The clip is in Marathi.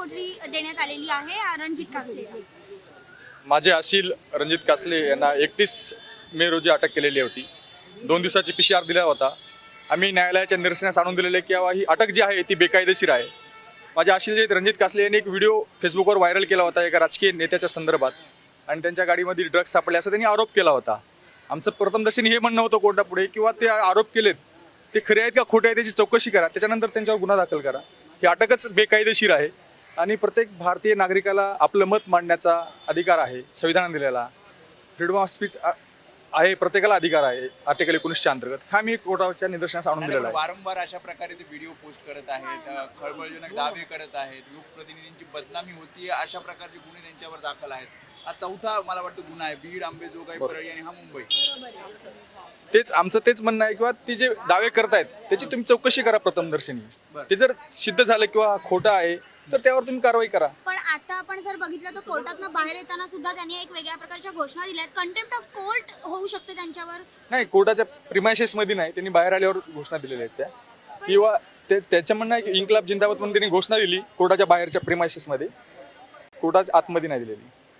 कोठडी देण्यात आलेली आहे रणजित कासले. माझे असील रणजित कासले यांना एकतीस मे रोजी अटक केलेली होती. दोन दिवसाची पी सी आर दिला होता. आम्ही न्यायालयाच्या निरसनास आणून दिलेले की बाबा ही अटक जी आहे ती बेकायदेशीर आहे. माझे अशील जे रणजित कासले यांनी एक व्हिडिओ फेसबुकवर व्हायरल केला होता एका राजकीय नेत्याच्या संदर्भात. आणि त्यांच्या गाडीमध्ये ड्रग्ज सापडले असं त्यांनी आरोप केला होता. आमचं प्रथमदर्शनी हे म्हणणं होतं कोर्टापुढे किंवा ते आरोप केलेत. ते खरे आहेत का खोटे आहेत त्याची चौकशी करा. त्याच्यानंतर त्यांच्यावर गुन्हा दाखल करा. ही अटकच बेकायदेशीर आहे. आणि प्रत्येक भारतीय नागरिकाला आपलं मत मांडण्याचा अधिकार आहे संविधानाने दिलेला. फ्रीडम ऑफ स्पीच आहे प्रत्येकाला अधिकार आहे आर्टिकल एकोणीसच्या अंतर्गत. हा मी कोर्टाच्या निदर्शनास आणून आणि दिलेला आहे. वारंवार अशा प्रकारे ते व्हिडिओ पोस्ट करत आहेत खळबळजनक दावे करत आहेत लोकप्रतिनिधींची बदनामी होती अशा प्रकारचे गुन्हे त्यांच्यावर दाखल आहेत. हा चौथा मला वाटतं गुन्हा आहे बीड आंबेजोगाई परळी आणि हा मुंबई. तेच आमचं तेच म्हणणं आहे किंवा ती जे दावे करतायत त्याची तुम्ही चौकशी करा प्रथमदर्शनी. ते जर सिद्ध झालं किंवा खोटं आहे तर त्यावर तुम्ही कारवाई करा. पण आता आपण जर बघितलं तर कोर्टातनं बाहेर येताना सुद्धा त्यांनी एक वेगळ्या प्रकारच्या घोषणा दिल्या आहेत कंटेम्प्ट ऑफ कोर्ट होऊ शकते त्यांच्यावर? नाही कोर्टाच्या प्रिमायसेस मध्ये नाही. त्यांनी बाहेर आल्यावर घोषणा दिलेल्या आहेत त्या. किंवा ते त्याचं म्हणणं आहे की इन्कलाब जिंदाबाद म्हणून त्यांनी घोषणा दिली कोर्टाच्या बाहेरच्या प्रिमायसेस मध्ये. कोर्टाच्या आतमध्ये नाही दिलेली.